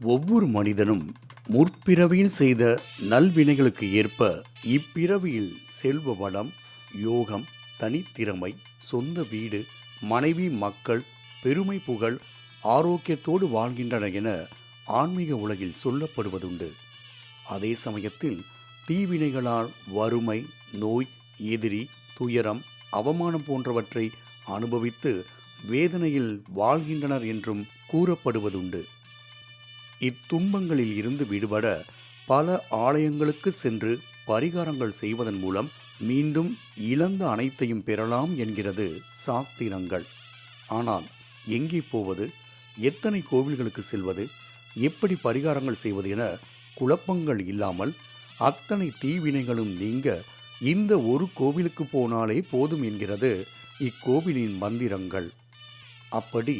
ஒவ்வொரு மனிதனும் முற்பிறவியில் செய்த நல்வினைகளுக்கு ஏற்ப இப்பிறவியில் செல்வ வளம் யோகம் தனித்திறமை சொந்த வீடு மனைவி மக்கள் பெருமை புகழ் ஆரோக்கியத்தோடு வாழ்கின்றன என ஆன்மீக உலகில் சொல்லப்படுவதுண்டு. அதே சமயத்தில் தீவினைகளால் வறுமை நோய் எதிரி துயரம் அவமானம் போன்றவற்றை அனுபவித்து வேதனையில் வாழ்கின்றனர் என்றும் கூறப்படுவதுண்டு. இத்துன்பங்களில் இருந்து விடுபட பல ஆலயங்களுக்கு சென்று பரிகாரங்கள் செய்வதன் மூலம் மீண்டும் இழந்த அனைத்தையும் பெறலாம் என்கிறது சாஸ்திரங்கள். ஆனால் எங்கே போவது? எத்தனை கோவில்களுக்கு செல்வது? எப்படி பரிகாரங்கள் செய்வது என குழப்பங்கள் இல்லாமல் அத்தனை தீவினைகளும் நீங்க இந்த ஒரு கோவிலுக்கு போனாலே போதும் என்கிறது இக்கோவிலின் மந்திரங்கள். அப்படி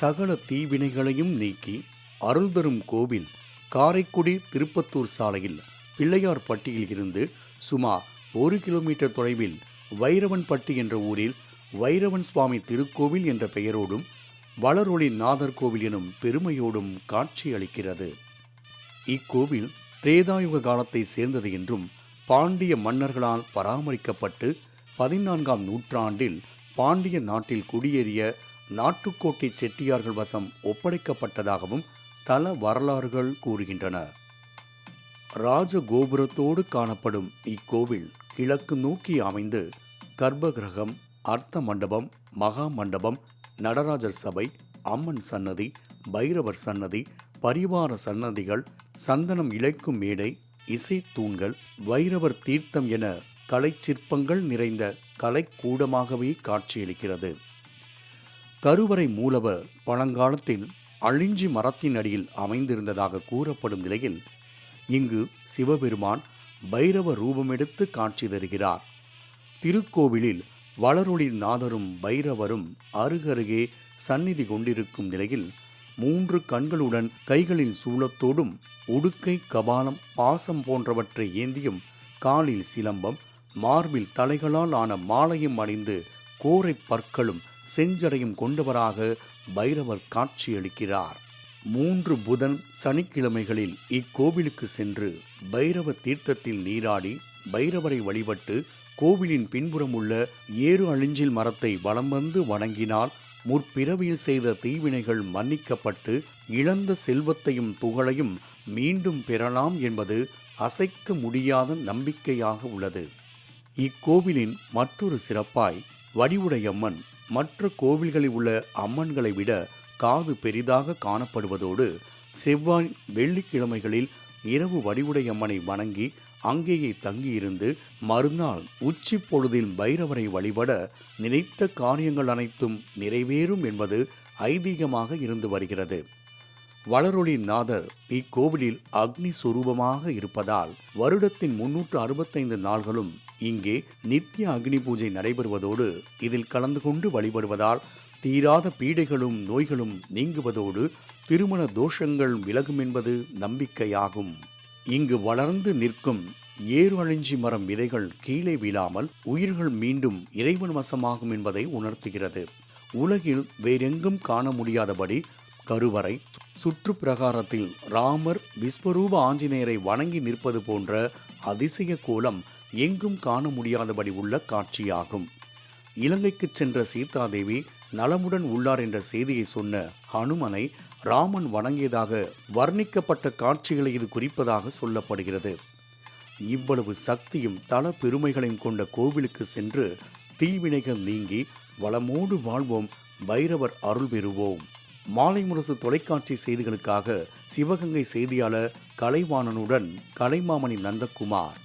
சகல தீவினைகளையும் நீக்கி அருள் தரும் கோவில் காரைக்குடி திருப்பத்தூர் சாலையில் பிள்ளையார் பட்டியில் இருந்து சுமார் ஒரு கிலோமீட்டர் தொலைவில் வைரவன்பட்டி என்ற ஊரில் வைரவன் சுவாமி திருக்கோவில் என்ற பெயரோடும் வளரொளி நாதர் கோவில் எனும் பெருமையோடும் காட்சி அளிக்கிறது. இக்கோவில் திரேதாயுக காலத்தை சேர்ந்தது என்றும் பாண்டிய மன்னர்களால் பராமரிக்கப்பட்டு பதினான்காம் நூற்றாண்டில் பாண்டிய நாட்டில் குடியேறிய நாட்டுக்கோட்டை செட்டியார்கள் வசம் ஒப்படைக்கப்பட்டதாகவும் தல வரலாறுகள் கூறுகின்றன. ராஜகோபுரத்தோடு காணப்படும் இக்கோவில் கிழக்கு நோக்கி அமைந்து கர்ப்பகிரகம் அர்த்த மண்டபம் மகா மண்டபம் நடராஜர் சபை அம்மன் சன்னதி பைரவர் சன்னதி பரிவார சன்னதிகள் சந்தனம் இழைக்கும் மேடை இசை தூண்கள் வைரவர் தீர்த்தம் என கலைச்சிற்பங்கள் நிறைந்த கலைக்கூடமாகவே காட்சியளிக்கிறது. கருவறை மூலவர் பழங்காலத்தில் அழிஞ்சி மரத்தின் அடியில் அமைந்திருந்ததாக கூறப்படும் நிலையில் இங்கு சிவபெருமான் பைரவ ரூபமெடுத்து காட்சி தருகிறார். திருக்கோவிலில் வளரொளி நாதரும் பைரவரும் அருகருகே சந்நிதி கொண்டிருக்கும் நிலையில் மூன்று கண்களுடன் கைகளில் சூலத்தோடும் உடுக்கை கபாலம் பாசம் போன்றவற்றை ஏந்தியும் காலில் சிலம்பம் மார்பில் தலைகளால் ஆன மாலையும் அணிந்து கோரை பற்களும் செஞ்சடையும் கொண்டவராக பைரவர் காட்சியளிக்கிறார். மூன்று புதன் சனிக்கிழமைகளில் இக்கோவிலுக்கு சென்று பைரவ தீர்த்தத்தில் நீராடி பைரவரை வழிபட்டு கோவிலின் பின்புறம் உள்ள ஏறு அழிஞ்சில் மரத்தை வலம் வந்து வணங்கினால் முற்பிறவியில் செய்த தீவினைகள் மன்னிக்கப்பட்டு இழந்த செல்வத்தையும் புகழையும் மீண்டும் பெறலாம் என்பது அசைக்க முடியாத நம்பிக்கையாக உள்ளது. இக்கோவிலின் மற்றொரு சிறப்பாய் வடிவுடையம்மன் மற்ற கோவில்களில் உள்ள அம்மன்களை விட காது பெரிதாக காணப்படுவதோடு செவ்வாய் வெள்ளிக்கிழமைகளில் இரவு வடிவுடையம்மனை வணங்கி அங்கேயே தங்கியிருந்து மறுநாள் உச்சி பொழுதில் பைரவரை வழிபட நினைத்த காரியங்கள் அனைத்தும் நிறைவேறும் என்பது ஐதீகமாக இருந்து வருகிறது. வளரொளி நாதர் இக்கோவிலில் அக்னி சுரூபமாக இருப்பதால் வருடத்தின் முன்னூற்று அறுபத்தைந்து நாள்களும் இங்கே நித்திய அக்னி பூஜை நடைபெறுவதோடு இதில் கலந்து கொண்டு வழிபடுவதால் தீராத பீடைகளும் நோய்களும் நீங்குவதோடு திருமண தோஷங்கள் விலகும் என்பது நம்பிக்கையாகும். இங்கு வளர்ந்து நிற்கும் ஏறு அழிஞ்சி மரம் விதைகள் கீழே வீழாமல் உயிர்கள் மீண்டும் இறைவன் வசமாகும் என்பதை உணர்த்துகிறது. உலகில் வேறெங்கும் காண முடியாதபடி கருவறை சுற்று பிரகாரத்தில் ராமர் விஸ்வரூப ஆஞ்சநேயரை வணங்கி நிற்பது போன்ற அதிசய கோலம் எங்கும் காண முடியாதபடி உள்ள காட்சியாகும். இலங்கைக்கு சென்ற சீதாதேவி நலமுடன் உள்ளார் என்ற செய்தியை சொன்ன ஹனுமனை ராமன் வணங்கியதாக வர்ணிக்கப்பட்ட காட்சிகளை இது குறிப்பதாக சொல்லப்படுகிறது. இவ்வளவு சக்தியும் தல பெருமைகளையும் கொண்ட கோவிலுக்கு சென்று தீவினைகள் நீங்கி வளமோடு வாழ்வோம் பைரவர் அருள் பெறுவோம். மாலை முரசு தொலைக்காட்சி செய்திகளுக்காக சிவகங்கை செய்தியாளர் கலைவாணனுடன் கலைமாமணி நந்தகுமார்.